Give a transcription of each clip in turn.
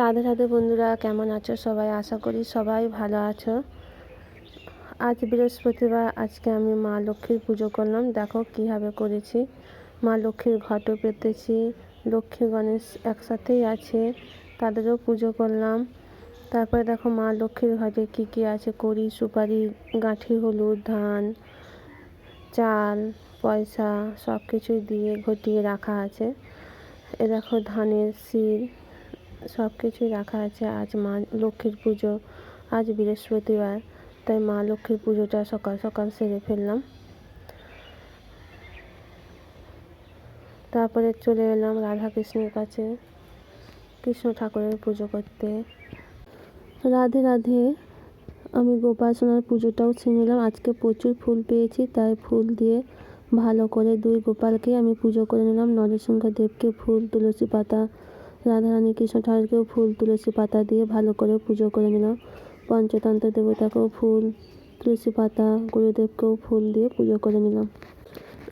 রাধে রাধে বন্ধুরা, কেমন আছো সবাই? আশা করি সবাই ভালো আছো। আজ বৃহস্পতিবার, আজকে আমি মা লক্ষ্মীর পুজো করলাম। দেখো কীভাবে করেছি। মা লক্ষ্মীর ঘটও পেতেছি, লক্ষ্মী গণেশ একসাথেই আছে, তাদেরও পুজো করলাম। তারপরে দেখো মা লক্ষ্মীর ঘটে কী কী আছে? করি সুপারি, গাঁঠি, হলুদ, ধান, চাল, পয়সা সব কিছুই দিয়ে ঘটিয়ে রাখা আছে। এ দেখো ধানের শির সব কিছুই রাখা আছে। আজ মা লক্ষ্মীর পুজো, আজ বৃহস্পতিবার, তাই মা লক্ষ্মীর পুজোটা সকাল সকাল সেরে ফেললাম। তারপরে চলে এলাম রাধা কৃষ্ণের কাছে, কৃষ্ণ ঠাকুরের পুজো করতে। রাধে রাধে, আমি গোপাসনার পুজোটাও নিলাম। আজকে প্রচুর ফুল পেয়েছি, তাই ফুল দিয়ে ভালো করে দুই গোপালকে আমি পুজো করে নিলাম। নরসিংহ দেবকে ফুল, তুলসী পাতা রাধারানী কৃষ্ণ ঠাকুরকেও ফুল তুলসী পাতা দিয়ে ভালো করে পুজো করে নিলাম পঞ্চতন্ত্র দেবতাকেও ফুল, তুলসী পাতা, গুরুদেবকেও ফুল দিয়ে পুজো করে নিলাম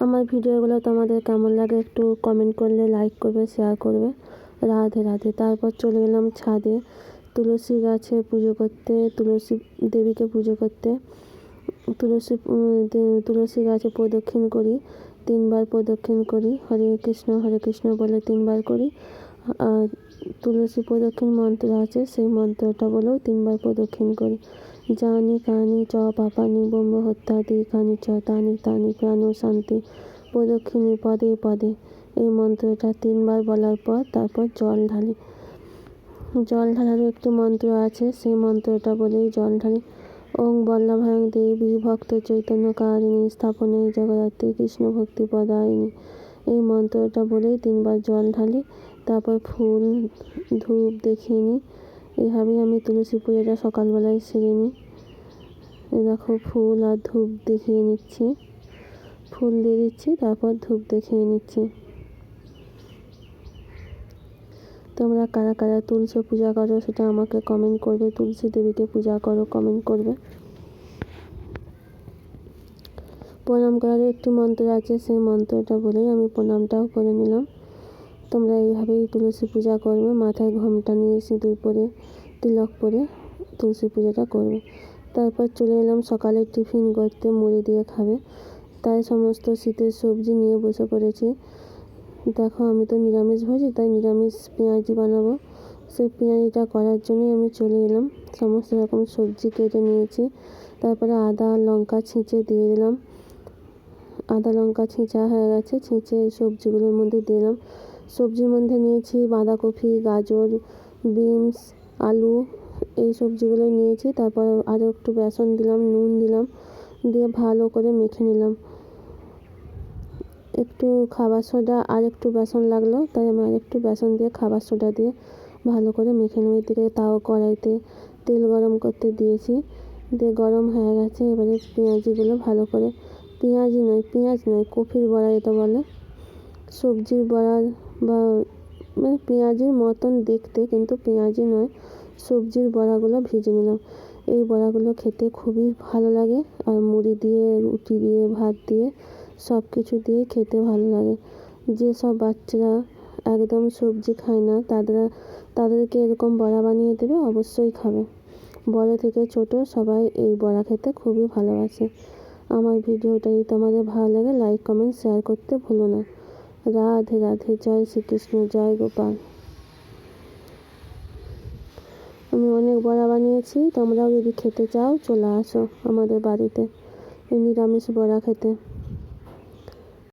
আমার ভিডিওগুলো তোমাদের কেমন লাগে একটু কমেন্ট করলে লাইক করবে শেয়ার করবে। রাধে রাধে। তারপর চলে গেলাম ছাদে। তুলসী গাছে পুজো করতে, তুলসী দেবীকে পুজো করতে। তুলসী তুলসী গাছে প্রদক্ষিণ করি। তিনবার প্রদক্ষিণ করি। হরে কৃষ্ণ হরে কৃষ্ণ বলে তিনবার করি। তুলসী প্রদক্ষিণ মন্ত্র আছে, সেই মন্ত্রটা বলেও তিনবার প্রদক্ষিণ করি। জানি, কানি, চ পাপানি ব্রহ্ম হত্যাদি কানি, চ, তানি তানি, প্রাণ শান্তি প্রদক্ষিণী পদে পদে। এই মন্ত্রটা তিনবার বলার পর তারপর জল ঢালি। জল ঢালারও একটি মন্ত্র আছে, সেই মন্ত্রটা বলেই জল ঢালি। ওং বল্লভায়ং দেবী ভক্ত চৈতন্য কারিণী, স্থাপনে জগদ্ধাত্রী কৃষ্ণ ভক্তি পদায়িনী এই মন্ত্রটা বলেই তিনবার জল ঢালি, তারপর ফুল, ধূপ দেখিয়ে নিই। এভাবেই আমি তুলসী পুজোটা সকালবেলায় সেরে নিই। দেখো, ফুল আর ধূপ দেখিয়ে নিচ্ছি। ফুল দিয়ে দিচ্ছি, তারপর ধূপ দেখিয়ে নিচ্ছি। তোমরা কারা কারা তুলসী পূজা করো সেটা আমাকে কমেন্ট করবে, তুলসী দেবীকে পূজা করো কমেন্ট করবে। প্রণাম করার একটি মন্ত্র আছে, সেই মন্ত্রটা বলেই আমি প্রণামটাও করে নিলাম। তোমরা এইভাবেই তুলসী পূজা করবে, মাথায় ঘোমটা নিয়ে সিঁদুর পরে, তিলক পরে তুলসী পূজাটা করবে। তারপর চলে এলাম, সকালে টিফিন করতে মুড়ি দিয়ে খাবে। তাই সমস্ত শীতের সবজি নিয়ে বসে পড়েছি। দেখো, আমি তো নিরামিষ ভোজি, তাই নিরামিষ পেঁয়াজি বানাবো। সেই পেঁয়াজিটা করার জন্যই আমি চলে এলাম। সমস্ত রকম সবজি কেটে নিয়েছি। তারপরে আদা, লঙ্কা ছিঁচে দিয়ে দিলাম। আদা লঙ্কা ছেঁচা হয়ে গেছে, ছিঁচে সবজিগুলোর মধ্যে দিলাম। সবজির মধ্যে নিয়েছি বাঁধাকপি, গাজর, বিনস, আলু, এই সবজিগুলো নিয়েছি। তারপর আরও একটু বেসন দিলাম, নুন দিলাম, দিয়ে ভালো করে মেখে নিলাম। একটু খাবার সোডা আর একটু বেসন লাগল, তাই আমি আর একটু বেসন দিয়ে খাবার সোডা দিয়ে ভালো করে মেখে নেব এদিকে তাও কড়াইতে তেল গরম করতে দিয়েছি। দিয়ে গরম হয়ে গেছে, এবারে পেঁয়াজিগুলো ভালো করে পেঁয়াজি নয়, পেঁয়াজ নয়, কফির বড়া এটা বলে। সবজির বড়া বা মানে পেঁয়াজের মতন দেখতে কিন্তু পেঁয়াজি নয়। সবজির বড়াগুলো ভেজে নিলাম। এই বড়াগুলো খেতে খুবই ভালো লাগে আর মুড়ি দিয়ে, রুটি দিয়ে, ভাত দিয়ে সব কিছু দিয়ে খেতে ভালো লাগে। যেসব বাচ্চারা একদম সবজি খায় না, তাদের, তাদেরকে এরকম বড়া বানিয়ে দেবে, অবশ্যই খাবে। বড় থেকে ছোট সবাই এই বড়া খেতে খুবই ভালোবাসে। আমার ভিডিওটা যদি তোমাদের ভালো লাগে লাইক কমেন্ট শেয়ার করতে ভুলো না। রাধে রাধে, জয় শ্রীকৃষ্ণ, জয় গোপাল। আমি অনেক বড়া বানিয়েছি, তোমরাও যদি খেতে চাও, চলে আসো আমাদের বাড়িতে। নিরামিষ বড়া খেতে।